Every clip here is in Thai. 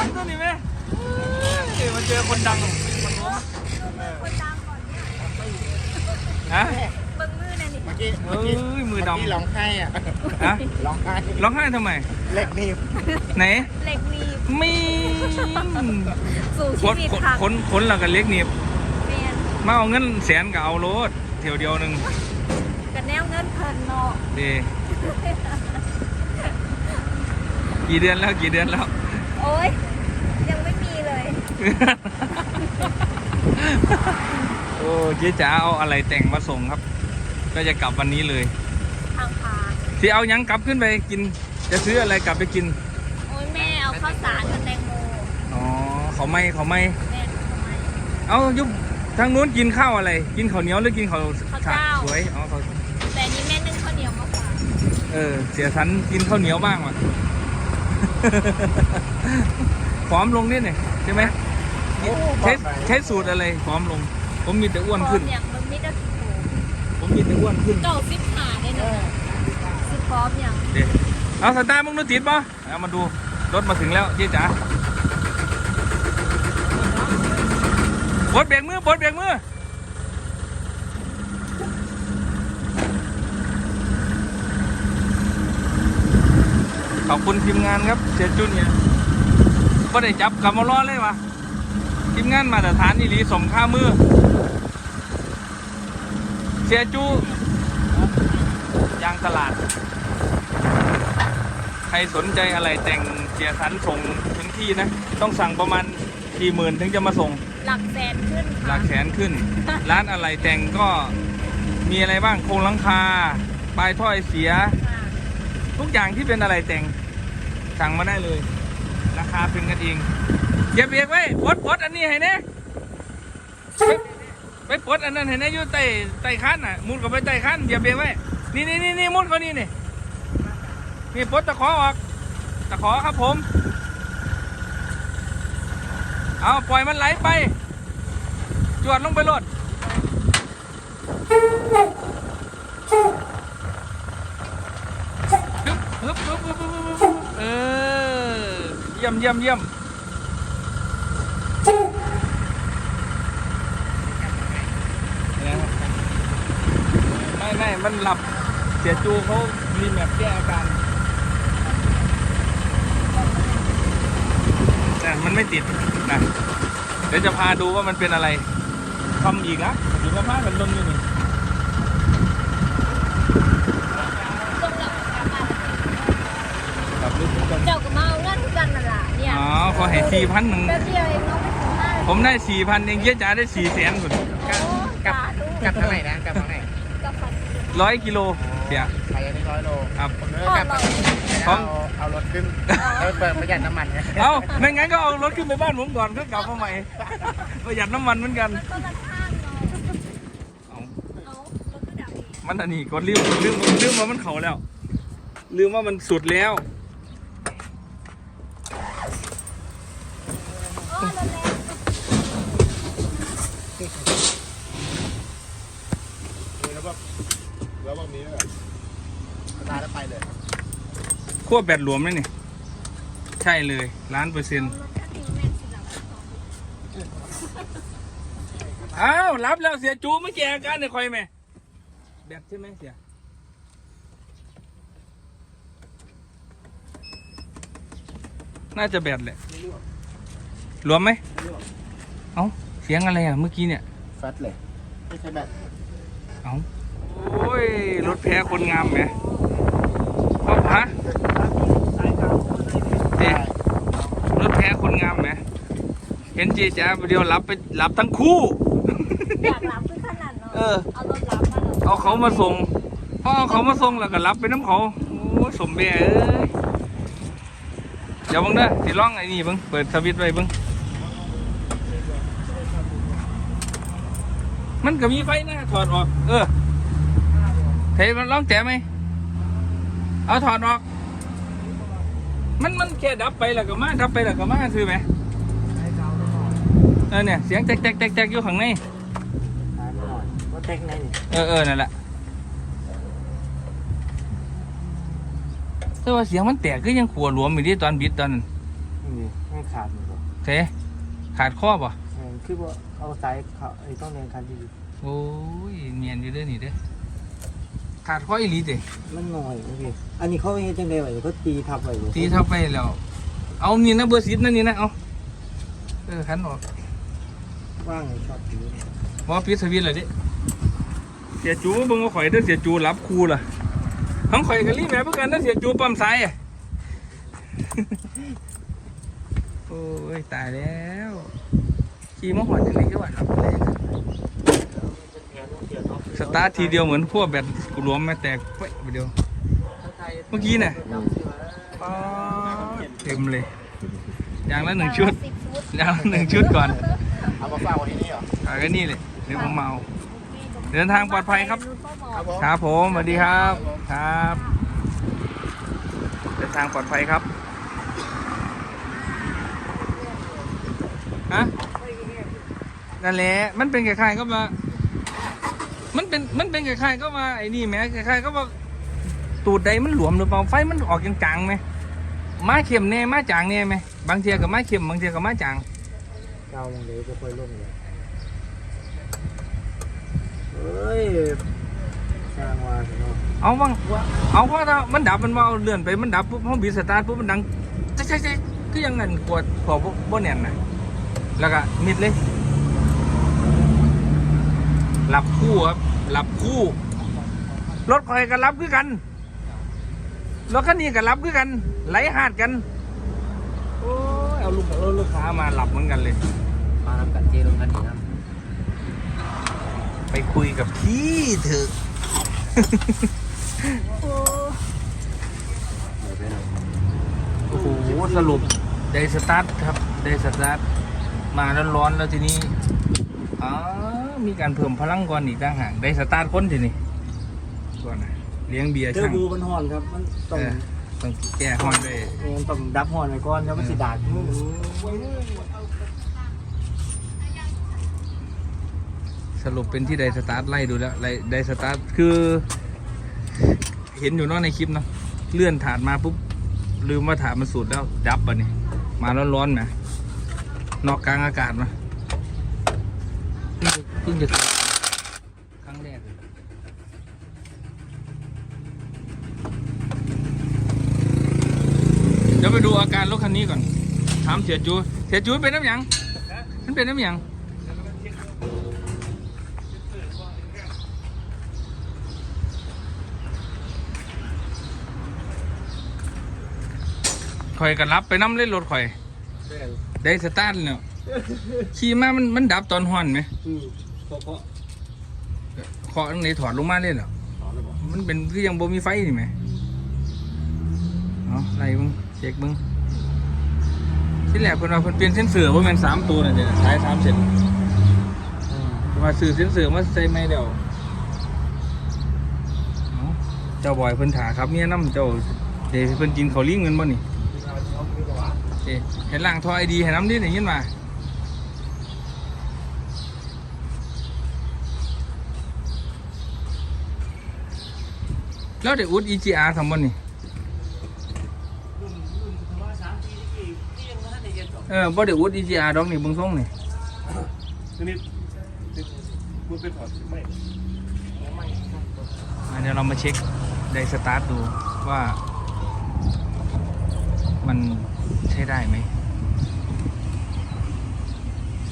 ดังตัวนี้ไหมเอ้ยมาเจอคนดังมันรู้คนดังก่อนเนี่ยฮะเบิ้งมือนั่นนี่เมื่อกี้เอ้ยมือดำ เกี้ร้องไห้อะฮะ ร้องไห้ร้องไห้ทำไม เล็กนี่ไหนเหล็กหนีบมีสู่คชีนวิตคนค่ะคนคนละกันเล็กหนีบเมียนมาเอาเงินแสนกับเอารถเที่ยวเดียวหนึ่งกันแนวเงินเพิ่นเนาะดีกี่เดือนแล้วกี่เดือนแล้วโอ้ย โอ้เจ๊จ๋าเอาอะไรแต่งมาส่งครับ ก็จะกลับวันนี้เลยทางพานที่เอายังกลับขึ้นไปกิน จะซื้ออะไรกลับไปกิน โอ้ยแม่เอาข้าวสารกับแตงโมอ๋อเขาไม่เขาไม่ แม่ทำไม เอายุบทางนู้นกินข้าวอะไร กินข้าวเหนียวหรือกินข้าวข้าวเจ้า สวยอ๋อข้าวแต่อันนี้แม่นึ่งข้าวเหนียวมาฝากเออ เสียสันกินข้าวเหนียวบ้างว่ะ ผอมลงนิดหน่อยใช่ไหม ใช้ใช้สูตรอะไรผอมลง ผมมีแต่อ้วนขึ้นพร้อมอย่างมันมีแต่สิบโผมมีแต่อ้วนขึ้นเจ้าสิบหาได้เนอะสิบพร้อมอย่างเดี๋ยวเอาสตาร์ทมึงดูติดป่ะเอามาดูรถมาถึงแล้วเจ๊จ๋าปลดเบรกมือปลดเบรกมือขอบคุณทีมงานครับเสียจุนเนี่ยก็ได้จับกลับมาล้อเลยวะ ทีมงานมาตรฐานอีหลีสมค่ามือ เสียจูยางตลาด ใครสนใจอะไรแต่งเสียสันส่งถึงที่นะ ต้องสั่งประมาณกี่หมื่นถึงจะมาส่ง หลักแสนขึ้นหค่ะลักแสนขึ้น ร้านอะไรแต่งก็มีอะไรบ้างโครงหลังคาปลายถ้อยเสียค่ะทุกอย่างที่เป็นอะไรแต่งสั่งมาได้เลย ราคาเป็นกันเอง อย่าเบียกไว้ปลดปลดอันนี้ให้แน่ไปไปปลดอันนั้นให้แน่อยู่ใต้ใต้คันน่ะมุดเข้าไปใต้คันอย่าเบียกไว้นี่นี่นี่นี่มุดเขานี่นี่นี่ปลดตะขอออกตะขอครับผม เอาปล่อยมันไหลไป จวดลงไปรถเออ เยี่ยมเยี่ยมเยี่ยม ไม่ไม่มันหลับเสียจูเขามีแมปแก้อาการแต่มันไม่ติดนะเดี๋ยวจะพาดูว่ามันเป็นอะไรทำอีกนะอยู่กับพากันลงอยู่นี่ตรงหลักประมาณครับลึกกัน เจ้าก็มาเอาเงินกันนั่นล่ะเนี่ยอ๋อขอให้สี่พันหนึ่ง แป๊บเดียวเองเนาะไม่ถึงห้าผมได้สี่พันเองเยี่ยจ๋าได้สี่แสนคน โอ้สาธุ กลับทางไหนนะกลับทางไหนกับฝัน ร้อยกิโลเสียไปอันนี้ร้อยโลครับผมเลยกลับพ่อเอาเอารถขึ้นเออเปิดประหยัดน้ำมันไงเอาไม่งั้นก็เอารถขึ้นไปบ้านผมก่อนก็กลับมาใหม่ ประหยัดน้ำมันเหมือนกัน มันก็ละข้างเนาะเอาเอารถก็ดับอีก มันอันนี้ก็ลืมลืมลืมว่ามันเขาแล้ว ลืมว่ามันสุดแล้ว โอ้รถแรง แล้วแบบแล้วแบบนี้แบบตายแล้ว ไปเลยขั้วแบตหลวมเลยนี่ ใช่เลยล้านเปอร์เซ็นต์รถคันนี้แม่งสิหลับสองอ้าวรับแล้วเสียจูไม่แก่อาการเนี่ยคอยไหมแบตใช่ไหมเสียน่าจะแบตแหละรวมไหมเอ้าเสียงอะไรอะเมื่อกี้เนี่ยแฟตเลยไม่ใช่แบบเอ้าโอ้ยรถแพ้คนงามไหมเอาฮะเจ๊รถแพ้คนงามไหม เห็นเจ๊จ้าเดียวรับไปรับทั้งคู่ อยากรับขึ้นขนาดเนาะเออ เอารถรับมาเลยเอาเขามาส่งพอเอาเขามาส่งแล้วก็รับไปน้ำเขาโอ้ยสมแม่เอ้ยเดี๋ยวเบังเด้อสิร้องไอ้นี่เบังเปิดสวิตช์ไว้เบังมันก็มีไฟนะถอดออก เออเทมันร้องแจ๋ไหมเอาถอดออก มันมันแค่ดับไปแล้วก็มาดับไปแล้วก็มาคือไหม เออเนี่ยเสียงแจ๊กแจ๊กแจ๊กแจ๊กอยู่ข้างในว่าเต็กในนี่เออเออนั่นแหละแต่ว่าเสียงมันแตกก็ยังขัวหลวมอยู่ที่ตอนบิดตอนนั้นนี่ไม่ขาดหมดเลยเทขาดข้อป่ะเออคือว่าเอาสายเขาไอ้ต้องแรงคันที่ดีโอ้ยเมียนอยู่เด้อนี่เด้อขาดข้ออีหลีเด้มันหน่อยนะพี่อันนี้เขาเฮ็ดจังได๋วะเขาตีทับไว้อยู่ตีทับไปแล้ว เอานี่นะเบอร์สิบนั่นนี่นะเอาเออขันออก ว่างช็อตอยู่ว่าปิดสวิตช์เลยดิเสียจูเบิ่งว่าข่อยเด้อเสียจูรับครูล่ะทั้งข่อยกับลี่แม่เพื่อกันเด้อเสียจูปั๊มสายอะ โอ้ยตายแล้วขี่มาหอดจังเลยก็ว่ารับเลยสตาร์ททีเดียวเหมือนพวกแบตกูรวมไม่แตกเป๊ะไปเดียว เมื่อกี้น่ะป๊าดเต็มเลยอย่างละหนึ่งชุดสิบชุดอย่างละหนึ่งชุดก่อน เอามาฝากไว้ที่นี่เหรอ อ่าก็นี่เลยเดี๋ยวผมเมา เดินทางปลอดภัยครับ ครับผม ครับผมสวัสดีครับ ครับ เดินทางปลอดภัยครับฮะนั่นแหละมันเป็นคล้ายๆก็มา มันเป็นมันเป็นคล้ายๆก็มาไอ้นี่แหมคล้ายๆก็ว่าตูดใดมันหลวมหรือเปล่าไฟมันออกจางๆไหมไม้เข็มแน่ไม้จางแน่ไหมบางเทียกับไม้เข็มบางเทียกับไม้จาง เจ้ามันเลยก็ค่อยลงเลยเอ้ยสร้างว่าสิเนาะเอาว่างเอาเพราะถ้ามันดับมันว่าเอาเลื่อนไปมันดับปุ๊บห้องบีบสตาร์ทปุ๊บมันดังแจ๊กแจ๊กแจ๊กคือยังงั้นกวดขอบ่บ่แน่นนะแล้วก็มิดเลย หลับคู่ครับ หลับคู่ รถคอยก็รับคือกัน รถคันนี้ก็รับคือกัน ไหลหาดกันโอ้ยเอา ลูกเอาลูกค้ามาหลับเหมือนกันเลย มาทำกันเจลงกันนี่นะไปคุยกับพี่เถอะโอ้โหสรุปได้สตาร์ทครับได้สตาร์ทมาแล้วร้อนแล้วทีนี้อ๋อมีการเพิ่มพลังก่อนอีกต่างหากได้สตาร์ทคนทีนี้ก่อนนะเลี้ยงเบียร์เทอช่าร์งโบมันห่อนครับ มันต้องเออ ต้องแก้ฮอนด้วยมันต้องดับห่อนไว้ก่อนแล้วมันสิดาดมือสรุปเป็นที่ไดสตาร์ทไล่ดูแล้วไล่ไดสตาร์ทคือ เห็นอยู่เนอกในคลิปเนาะเลื่อนถาดมาปุ๊บลืมว่าถาดมันสูดแล้วดับอะนี่มาแล้วร้อนๆไหมนอกกลางอากาศมาเพิ่งจะเพิ่งจะครั้งแรกเลยเดี๋ยวไปดูอา การรถคันนี้ก่อน ถามเสียจูเสียจูเป็นน้ำหยังมันเป็นน้ำหยังข่อยก็รับไปน้ำเล่นรถข่อย ได้สตาร์ทเนี่ยขี่มามันมันดับตอนฮ้อนไหมเพราะเคาะตรงไหนถอดลงมาเลยเหรอมันเป็นคือยังบ่มีไฟนี่ไหมเอไล่มึงเช็คมึง ที่แรกเพิ่นว่าเพิ่นเปลี่ยนเส้นเสือว่ามันสามตัวน่ะเดี๋ยวสายสามเส้นอืมเพิ่นว่าซื้อเส้นเสือมาใส่ไม่เดียวเอาเจ้าบอยเพิ่นถาครับเมียน้ำเจ้าเดี๋ยวเพิ่นกินข้าวลิงเงินบ่นี่เอ๊ะเห็นล่างทอไอดีเห็นน้ำดิอย่างนี้มาแล้วเดี๋ยวอุด EGR ทำบนนี่ เออบ่เดี๋ยวอุด EGR ดอกนี่เบึงส่งนี่ทีนี้คุณเป็นถอดไม่อะเดี๋ยวเรามาเช็คไดสตาร์ทดูว่า มันใช้ได้ไหม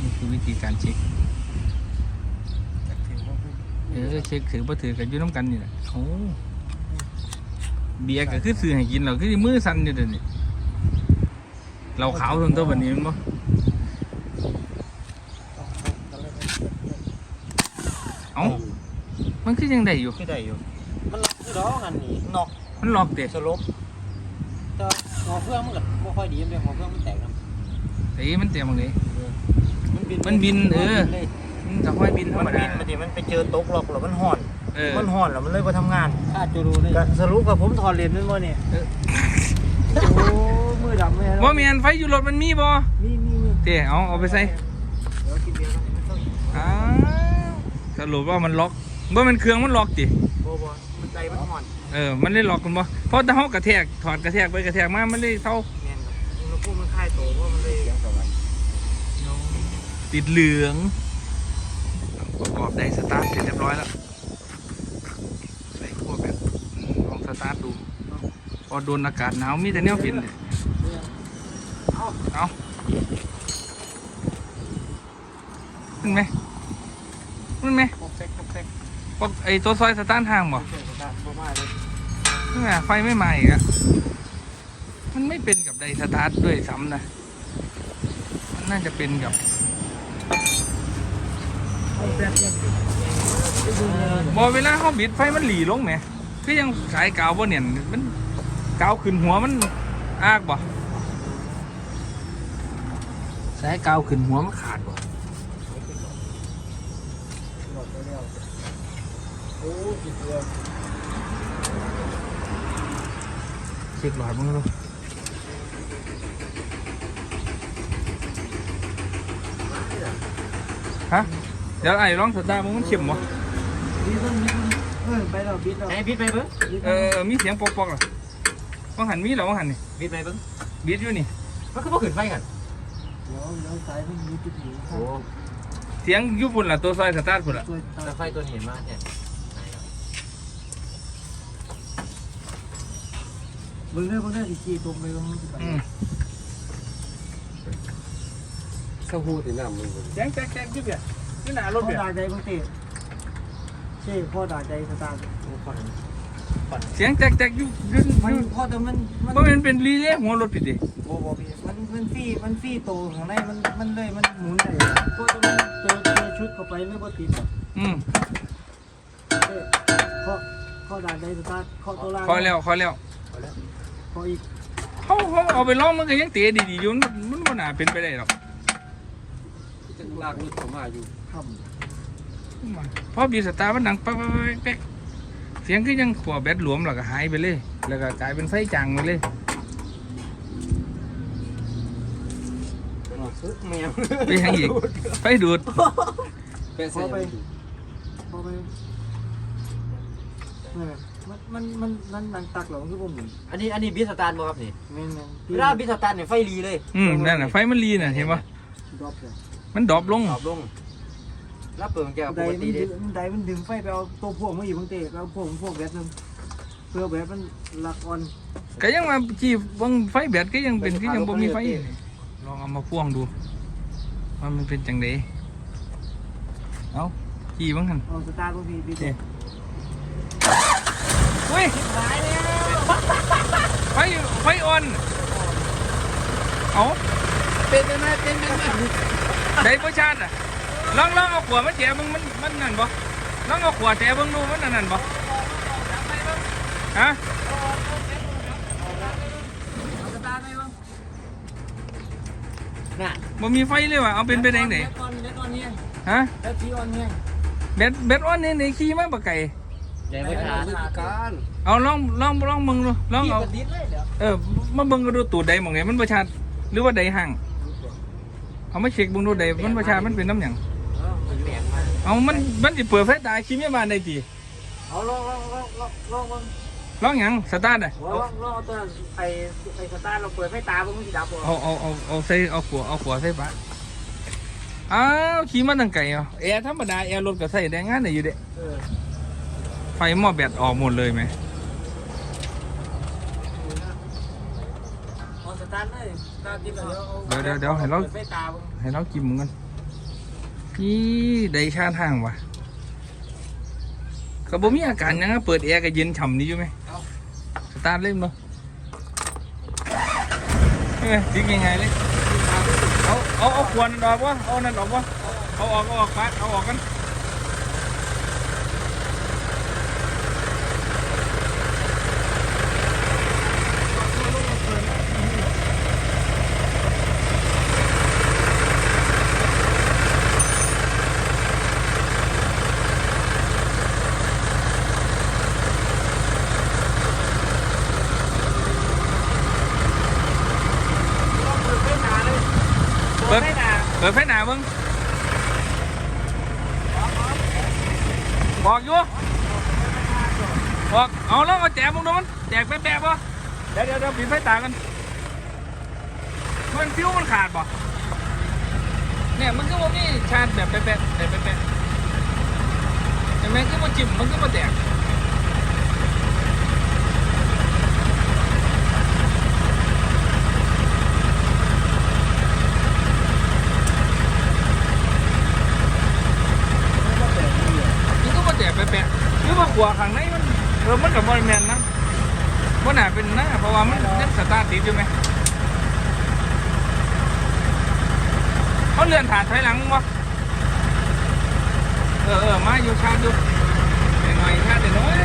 นี่คือวิธีการเช็คเออเช็คถือบ่ถือกันอยู่น้ำกันนี่แหละโอ้เบียร์ก็คือซื้อให้กินเราคือมือสั่นอยู่เดี๋ยวนี้ เราขาวทั้งตัวแบบนี้แมันบ่เอ้ามันคือยังได้อยู่ไม่ได้อยู่ มันล็อกคือดอกอันนี้นอกมันหลอกเด็สลบแต่หัวเครื่องมันก็บ่ค่อยดีมันเป็นหัวเครื่องมันแตกนะเอ้ยมันเต็มเลยมันบินมันบินเออเลยมันจะค่อยบินธรมัรนมบิดานมาดิมันไปเจอตกหลอกแล้วมันห่อนเออมันห่อนแล้วมันเลยไปทำงานถ้าจูรูเลยสรุปกับผมถอดเลนส์มันบ่เนี่ย เออโอ้มือดำเลยว่ามีอันไฟอยู่รถมันมีบ่มีมีมีเต้เอาเอาไปใส่เดี๋ยวกินเบียร์กันไม่ต้องอ้าวสรุปว่ามันล็อกว่ามันเครื่องมันล็อกติโบโบมันใจมันห่อนเออ มันเลยล็อกคุณบ่เพราะถ้าเขากระแทกถอดกระแทกไปกระแทกมามันเลยเท่าแม่นครับอุณหภูวกมันคลายตัวเพราะมันเลยเสียงสวรรค์ติดเหลืองประกอบได้สตาร์ทเสร็จเรียบร้อยแล้วใส่ขั้วแบบลองสตาร์ทดูพอโดนอากาศหนาวมีแต่แนวฟินเลย เอาขึ้นไหมขึ้นไหมปกเซ็กปกเซ็กปกไอตัวซอยสตาร์ทห่างบ่เซ็กสตาร์ทบ่มาเลยนี่ไงไฟไม่มาอีกอะมันไม่เป็นกับไดสตาร์ทด้วยซ้ำนะ มันน่าจะเป็นกับเอาแป๊บยังบอเวลาเขาบิดไฟมันหลีลงไหมคือยังสายกาวบ่เนี่ยมันกาวขึ้นหัวมันอากบ่ สายกาวขึ้นหัวมันขาดบ่โอ้กี่ตัวเช็คหลอดมึงดูฮะ เดี๋ยวไอ้ลองสตาร์ทมึงมันเข็มบ่เออไปเราบิดเราไอ้บิดไปเบิ้งเออ มีเสียงปอกๆเหรอว่างหันมีเหรอว่างหันนี่บิดไปเบิ้งบีดอยู่นี่มันก็บ่ขึ้นไฟกัน เดี๋ยวเดี๋ยวสายมันมีจุดหนึ่งครัโอ้บเสียงอยุพุ่นล่ะตัวซอยสตาร์ทพุ่นล่ะช่วยตาแต่ไฟตัวนี้เห็นมากเนี่ยเบิ่งได้เบิ่งได้อีกกี่ตรงไปตรงนี้ไปอืมข้าวหูที่น้ำมึงเสียงแจ๊กแจ๊กจิ๊บเนี่ยนี่หนารถพ่อเบียด่าใจเบิ่งเตะเช่พ่อด่าใจสตาร์ท เสียงแจ๊กแจ๊กอยุยุมันยุพ่อแต่มันมันเพราะมันเป็นรีเลย์หัวรถผิดดิบ่บ่พี่มันมันฟรีมันฟรีโตข้างในมันมันเลยมันหมุนได้พ่อแต่มันเจอเจอชุดเข้าไปเลยบ่ติดอะอืมเอ้ยพ่อพ่อด่าใจสตาร์ทเคาะตัวล่างคอยแล้วคอยแล้วพออีกเขาเขาเอาไปลองมันก็ยังเตะดีๆอยู่มันมันบ่น่าเป็นไปได้หรอกจะลากรถเข้ามาอยู่ค่เพราะบีสตาร์มันดังป๊กป๊กป๊กป๊กเสียงคือยังขวบแบตหลวมแล้วก็หายไปเลย แล้วก็กลายเป็นไฟจางไปเลยแมวไปยังอีกไฟดูดเป็นำพเส้อนไปพอไปนั่นแหละมันมันมันมันนังตักเหรอคือผมหมุนอันนี้อันนี้บิดสตาร์ทบ่ครับนี่แม่นแม่นเวลาบิดสตาร์ทเนี่ยไฟรีเลย อืมนั่นน่ะไฟมันรีน่ะเห็นปะดรอปเลยมันดรอปลง ตอบลงแล้วเปิดแก้วปไดกมันติดึเด้งไดมันดึงไฟไปเอาตัวพวกมาอีกบางเตะเอาพวกพวกแบตนึงเพื่อแบตมันหลักอ่อนก็ยังมาจีบบางไฟแบตก็ยังเป็นก็ยังบ่มีไฟอยู่นี่ลองเอามาพ่วงดูว่ามันเป็นจังไดเอาจีบ้างหันเอาสตาร์ทบางทีดีนี่อุ้ยไฟไฟอ่อนเอาเป็นไปไหมเป็นไปไหมได้ประชาติอะ ลองลองเอาขวดมาแจมึงมันมันนั่นบ่ลองเอาขวดแจมึงดูมันนั่นบ่ฮะน่ะบ่มีไฟเลยว่ะเอาเป็นไปได้ไหนแบตอ่อนแบตอ่อนเนี่ยฮะแบตสีอ่อนเนี่ยแบตแบตอ่อนนี่ในขี่มาบ่ไก่ใหญ่บ่ชาฤดูกาลเอาลองลองลองมึงดูลองเอาดิดเลยเดี๋ยวเออมาเบิ่งก็ดูตูดใดหมองไหนมันประชาติหรือว่าใดห่างเอามาเช็คเบิ่งดูใดมันประชาติมันเป็นน้ำหยัง มันแปลกมาก เอามันมันสิเปิดไฟตายขี่แม่บ้าได้จีเอาลองลองลองลองลองลององหยังสตาร์ทอะลองลองเอาตัวไอ้ไอ้สตาร์ทเราเปิดไฟตามันสิดับบ่เอาเอาเอาเอาใส่เอาขวเอาขวใส่ปะอ้าวขี่มาตั้งไกลอะแอร์ธรรมดาแอร์รถก็ใส่ได้งานได้อยู่เด้เออไฟหม้อแบตออกหมดเลยไหมเอาสตาร์ทเลยสตาร์ทติดแล้วเดี๋ยวเดี๋ยวเดี๋ยวให้เราไฟตาบ่ให้เรากินมึงกัน นี่ได้ชาทางวะก็บ่มีอาการยังเปิดแอร์ก็เย็นฉ่ำนี่อยู่ไหมสตาร์ทเล่นบ่เอ้ยดิ้งยังไงเลยเอาเอาเอาควนั่นออกวะเอานั่นออกวะเอาออกเอาออกปัดเอาออกกัน เปิ ดเปิดไฟหนาเบิ้งบอกอยู่บอกเอาแล้วเอาแจกมึงโดนแจกแป๊บๆวะเดี๋ยวเดี๋ยวเดี๋ยวปิดไฟตากันมันฟิวมันขาดบ่เนี่ยมันก็บ่ามีชาร์จแบบแป๊ะๆแบบแป๊ะๆแต่แม่งก็มาจิ้มมันก็มาแตกมันก็มาแตกแป๊ะๆหรือว่า ขัวข้างในมันเออมันกับบอลแมนนะว่าน่าเป็นนะเพราะว่ามันยังสตาร์ทติดอยู่ไหมเขาเลื่อนถาดถอยหลังวะเออเออมาอยู่ชาติดูเดี๋ยวหน่อยชาติเดี๋ยวน้อย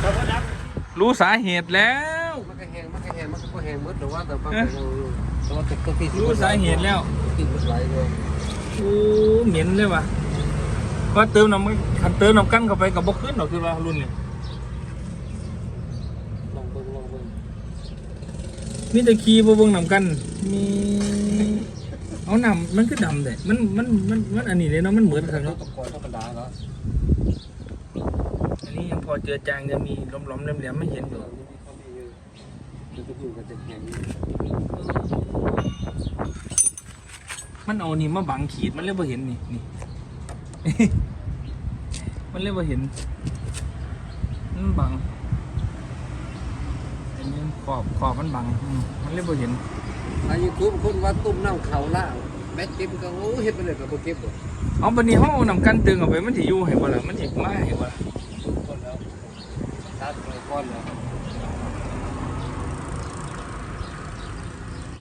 เขาก็ดับรู้สาเหตุแล้วมัน ก็แห้งมันก็แห้งมันก็แห้งหมดแต่ว่าแต่ว่าแต่ว่าตัวที่รู้สาเหตุแล้วกินมันไหลเลยโอ้เหม็นเลยวะว่าเติมน้ำมันคันเติมน้ำกันเข้าไปกับบ่ขึ้นหรอกคือว่ารุ่นนี้ลองเบิ่งลองเบิ่งมีแต่ขี้บ่เบิ่งน้ำกันมีเอาน้ำมันคือดำแต่มันมันมันมันอันนี้เลยเนาะมันเหมือนกันเราเนาะตะกอนธรรมดาแล้วอันนี้ยังพอเจือจางจะมีหล้อมๆแหลมๆไม่เห็นอยู่เขามีอยู่ จะอยู่กันจะแห้งมันเอานี่มาบังขีดมันเลยบ่เห็นนี่นี่ มันเลยบ่เห็นมันบังอันนี้ขอบขอบมันบังอืมมันเลยบ่เห็นอายุคุ้มคนว่าตุ้มน้ำเขาล่าแม่เก็บก็โอ้เฮ็ดไปเลยกับบ่เก็บบ่เอาบัดนี้เฮาเอานำกันตึงเอาไปมันสิอยู่ให้บ่ล่ะมันสิมาให้บ่ล่ะทุกคนแล้วตัดไปก้อนแล้ว